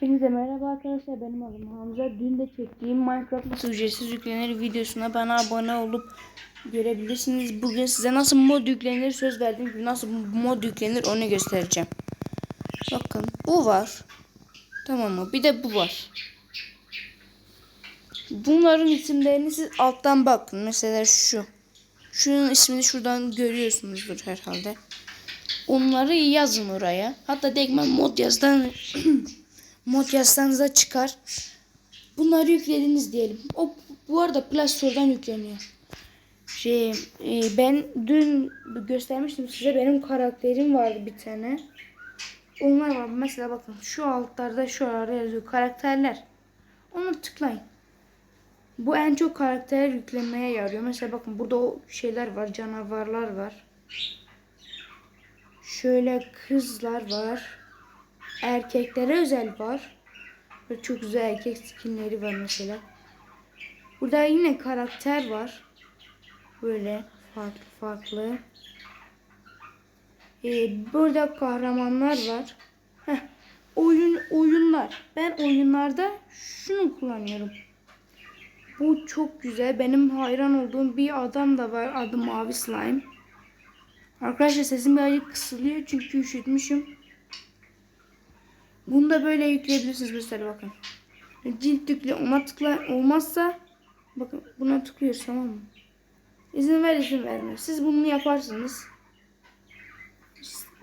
Hepinize merhaba arkadaşlar benim adım Hamza. Dün de çektiğim Minecraft nasıl ücretsiz yüklenir videosuna bana abone olup görebilirsiniz. Bugün size nasıl mod yüklenir söz verdiğim gibi nasıl mod yüklenir onu göstereceğim. Bakın bu var. Tamam mı? Bir de bu var. Bunların isimlerini siz alttan bakın. Mesela şu. Şunun ismini şuradan görüyorsunuzdur herhalde. Onları yazın oraya. Hatta Degman mod yazdan mod yazsanıza çıkar. Bunları yüklediniz diyelim. O bu arada Play Store'dan yükleniyor. Şey e, ben dün göstermiştim size benim karakterim vardı bir tane. Onlar var. Mesela bakın şu altlarda şu arada yazıyor karakterler. Onu tıklayın. Bu en çok karakter yüklemeye yarıyor. Mesela bakın burada o şeyler var, canavarlar var. Şöyle kızlar var. Erkeklere özel var. Böyle çok güzel erkek skinleri var mesela. Burada yine karakter var. Böyle farklı farklı. Ee, burada kahramanlar var. Heh, oyun oyunlar. Ben oyunlarda şunu kullanıyorum. Bu çok güzel. Benim hayran olduğum bir adam da var. Adı Mavi Slime. Arkadaşlar sesim birazcık kısılıyor çünkü üşütmüşüm. Bunu da böyle yükleyebilirsiniz mesela bakın. Cilt yükle ona tıkla olmazsa bakın buna tıklıyoruz tamam mı? İzin ver izin vermiyor. Siz bunu yaparsınız.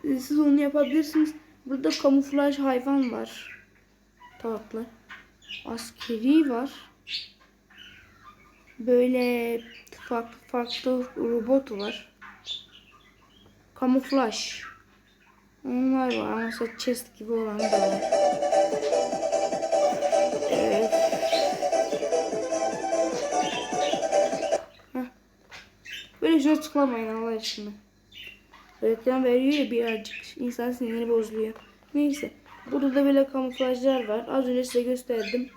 Siz onu yapabilirsiniz. Burada kamuflaj hayvan var. Tatlı. Askeri var. Böyle farklı farklı robot var. Kamuflaj. Onlar var ama mesela chest gibi olan da var. Evet. Heh. Böyle şuna tıklamayın Allah aşkına. Reklam veriyor ya birazcık. İnsan siniri bozuluyor. Neyse. Burada da böyle kamuflajlar var. Az önce size gösterdim.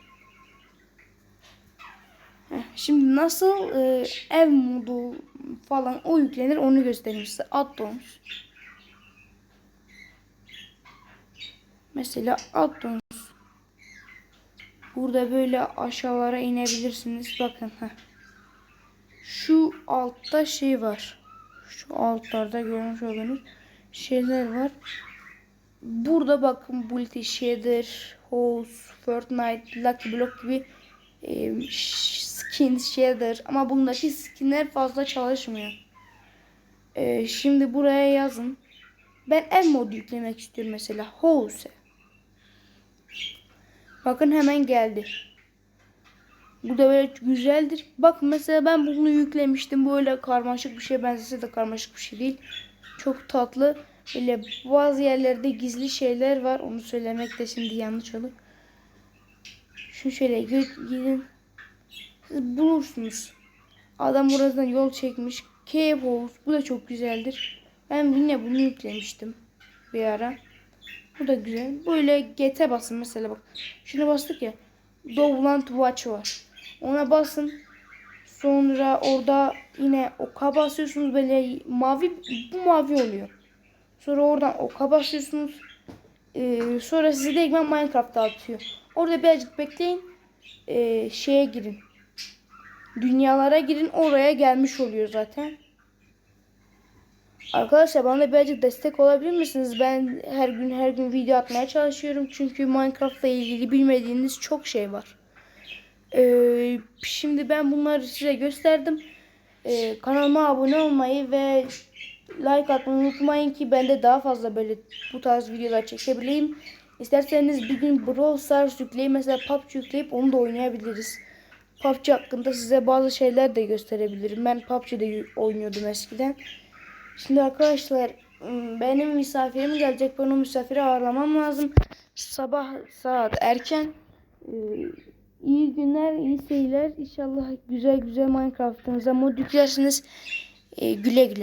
Heh, Şimdi nasıl e, ev modu falan o yüklenir onu göstereyim size. Addons. Mesela addons. Burada böyle aşağılara inebilirsiniz. Bakın. Şu altta şey var. Şu altlarda görmüş olduğunuz şeyler var. Burada bakın Bullet Shader, Hose, Fortnite, Lucky Block gibi e, skin shader ama bundaki skinler fazla çalışmıyor. E, şimdi buraya yazın. Ben ev modu yüklemek istiyorum mesela. Hose. Bakın hemen geldi. Bu da böyle güzeldir. Bak mesela ben bunu yüklemiştim. Böyle karmaşık bir şey benzese de karmaşık bir şey değil. Çok tatlı. Böyle bazı yerlerde gizli şeyler var. Onu söylemek de şimdi yanlış olur. Şu şöyle gidin. Siz bulursunuz. Adam buradan yol çekmiş. Cave House. Bu da çok güzeldir. Ben yine bunu yüklemiştim. Bir ara. Bu da güzel. Böyle GT basın mesela bak. Şuna bastık ya. Dovland Watch var. Ona basın. Sonra orada yine oka basıyorsunuz böyle mavi bu mavi oluyor. Sonra oradan oka basıyorsunuz. Ee, sonra sizi de Minecraft'a atıyor. Orada birazcık bekleyin. Ee, şeye girin. Dünyalara girin. Oraya gelmiş oluyor zaten. Arkadaşlar bana birazcık destek olabilir misiniz? Ben her gün her gün video atmaya çalışıyorum. Çünkü Minecraft'la ilgili bilmediğiniz çok şey var. Ee, şimdi ben bunları size gösterdim. Ee, kanalıma abone olmayı ve like atmayı unutmayın ki ben de daha fazla böyle bu tarz videolar çekebileyim. İsterseniz bir gün Brawl Stars yükleyip mesela PUBG yükleyip onu da oynayabiliriz. PUBG hakkında size bazı şeyler de gösterebilirim. Ben PUBG'de oynuyordum eskiden. Şimdi arkadaşlar benim misafirim gelecek. Ben o misafiri ağırlamam lazım. Sabah saat erken. Ee, iyi günler, iyi seyirler. İnşallah güzel güzel Minecraft'ınıza mod yüklersiniz. Ee, güle güle.